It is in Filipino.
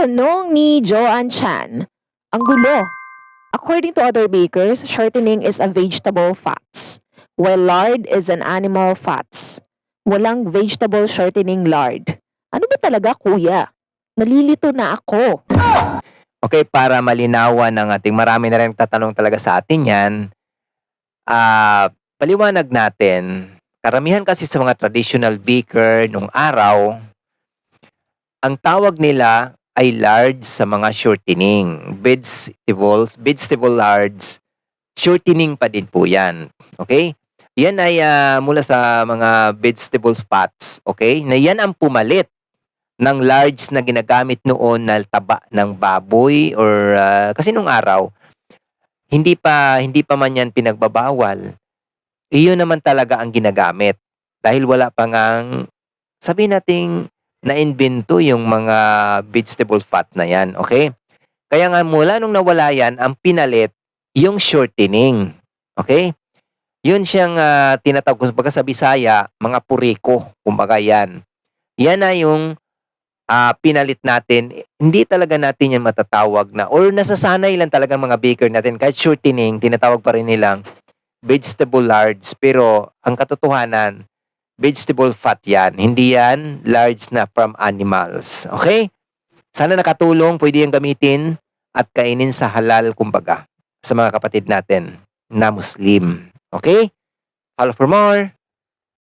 Tanong ni Joanne Chan. Ang gulo. According to other bakers, shortening is a vegetable fats, while lard is an animal fats. Walang vegetable shortening lard. Ano ba talaga, kuya? Nalilito na ako. Okay, para malinawan ng ating marami na rin tatanong talaga sa atin yan, ah paliwanag natin, karamihan kasi sa mga traditional baker nung araw, ang tawag nila ay lards sa mga shortening. Vegetables, vegetable lards, shortening pa din po yan. Okay? Yan ay ah, mula sa mga vegetable fats. Okay? Na yan ang pumalit ng large na ginagamit noon na taba ng baboy or ah, kasi nung araw hindi pa hindi pa man yan pinagbabawal. Iyon naman talaga ang ginagamit dahil wala pa ngang sabi nating na-invento yung mga vegetable fat na yan, okay? Kaya nga mula nung nawala yan, ang pinalit yung shortening. Okay? Yun siyang ah, tinatawag kung baga sa Bisaya, mga puriko, kumbaga yan. Yan na yung ah, pinalit natin, hindi talaga natin yan matatawag na or nasasanay lang talaga mga baker natin kahit shortening, tinatawag pa rin nilang vegetable lards pero ang katotohanan vegetable fat yan. Hindi yan large na from animals. Okay? Sana nakatulong, pwede yung gamitin at kainin sa halal kumbaga sa mga kapatid natin na Muslim. Okay? Follow for more.